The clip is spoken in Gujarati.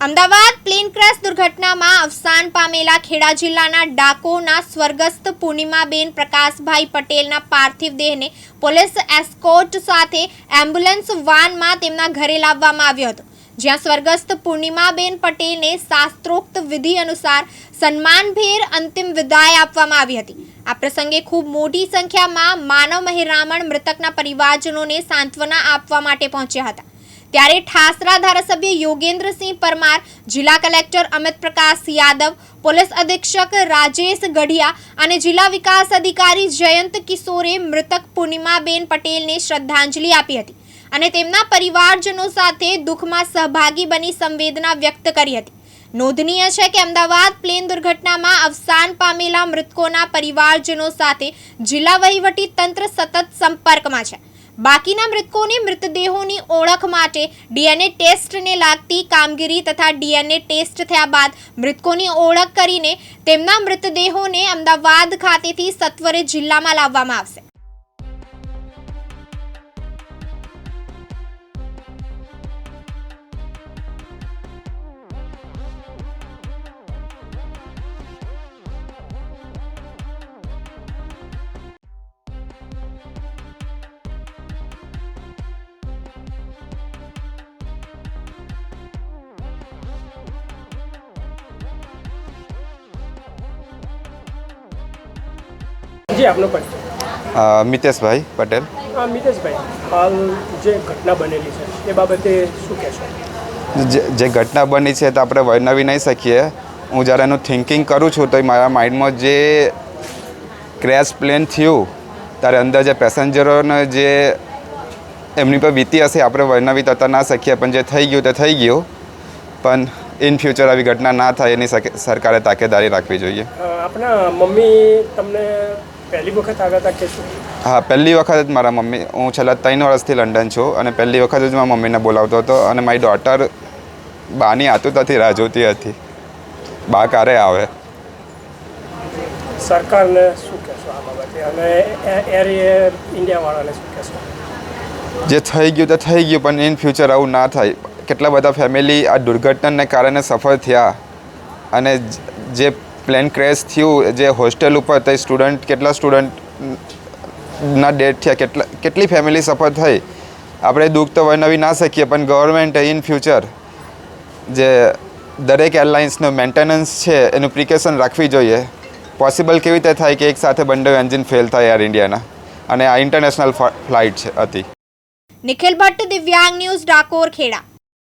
અમદાવાદ પ્લેન ક્રેશ દુર્ઘટનામાં અવસાન પામેલા ખેડા જિલ્લાના ડાકોના સ્વર્ગસ્થ પૂર્ણિમાબેન પ્રકાશભાઈ પટેલના પાર્થિવ દેહને પોલીસ એસ્કોર્ટ સાથે એમ્બ્યુલન્સ વાનમાં તેમના ઘરે લાવવામાં આવ્યો હતો. જ્યાં સ્વર્ગસ્થ પૂર્ણિમાબેન પટેલને શાસ્ત્રોક્ત વિધિ અનુસાર સન્માનભેર અંતિમ વિદાય આપવામાં આવી હતી. આ પ્રસંગે ખૂબ મોટી સંખ્યામાં માનવ મહેરામણ મૃતકના પરિવારજનોને સાંત્વના આપવા માટે પહોંચ્યા હતા. ત્યારે ઠાસરા ધારાસભ્ય યોગેન્દ્રસિંહ પરમાર, જિલ્લા કલેક્ટર અમિત પ્રકાશ યાદવ, પોલીસ અધિક્ષક રાજેશ ગઢિયા અને જિલ્લા વિકાસ અધિકારી જયંત કિશોરે મૃતક પૂર્ણિમાબેન પટેલને શ્રદ્ધાંજલિ આપી હતી અને તેમના પરિવારજનો સાથે દુઃખમાં સહભાગી બની સંવેદના વ્યક્ત કરી હતી. નોંધનીય છે કે અમદાવાદ પ્લેન દુર્ઘટનામાં અવસાન પામેલા મૃતકોના પરિવારજનો સાથે જિલ્લા વહીવટી તંત્ર સતત સંપર્કમાં છે. બાકીના મૃતકોની મૃતદેહોની ઓળખ માટે ડીએનએ ટેસ્ટને લાગતી કામગીરી તથા ડીએનએ ટેસ્ટ થયા બાદ મૃતકોની ઓળખ કરીને તેમના મૃતદેહોને અમદાવાદ ખાતેથી સત્વરે જિલ્લામાં લાવવામાં આવશે. જી આપનો પરિચય મિતેશભાઈ પટેલ. મિતેશભાઈ હાલ જે ઘટના બનેલી છે એ બાબતે શું કહેશો? જે ઘટના બની છે તો આપણે વર્ણવી નહીં શકીએ. હું જ્યારે એનું થિંકિંગ કરું છું તો મારા માઇન્ડમાં જે ક્રેશ પ્લેન થયું ત્યારે અંદર જે પેસેન્જરોને જે એમની પર વીતી હશે આપણે વર્ણવી તો ના શકીએ પણ જે થઈ ગયું તે થઈ ગયું. પણ ઇન ફ્યુચર આવી ઘટના ના થાય એની સરકારે તાકેદારી રાખવી જોઈએ. આપણા મમ્મી તમને પહેલી વખત આવ્યા હતા કે શું? હા પહેલી વખત જ મારા મમ્મી હું છેલ્લા ત્રણ વર્ષથી લંડન છું અને પહેલી વખત જ મારા મમ્મીને બોલાવતો હતો અને મારી ડોટર બાની આતુરતાથી રાહ જોતી હતી. બા ક્યારે આવે? સરકારને શું કહેશો આ બાબતે? અને એર એર ઇન્ડિયાવાળાને શું કહેશો? જે થઈ ગયું તો થઈ ગયું પણ ઇન ફ્યુચર આવું ના થાય. કેટલા બધા ફેમિલી આ દુર્ઘટનાને કારણે સફળ થયા અને જે પ્લેન ક્રેશ થયું, જે હોસ્ટેલ ઉપર તે સ્ટુડન્ટ, કેટલા સ્ટુડન્ટના ડેથ થયા, કેટલા, કેટલી ફેમિલી સફળ થઈ. આપણે દુઃખ તો વર્ણવી ના શકીએ, પણ ગવર્મેન્ટે ઇન ફ્યુચર જે દરેક એરલાઇન્સનું મેન્ટેનન્સ છે, એનું પ્રિકોશન રાખવી જોઈએ. પોસિબલ કેવી રીતે થાય કે એક સાથે બંને એન્જિન ફેલ થાય એર ઇન્ડિયાના? અને આ ઇન્ટરનેશનલ ફ્લાઇટ છે હતી નિખિલ ભટ્ટ, દિવ્યાંગ ન્યૂઝ ડાકોર, ખેડા.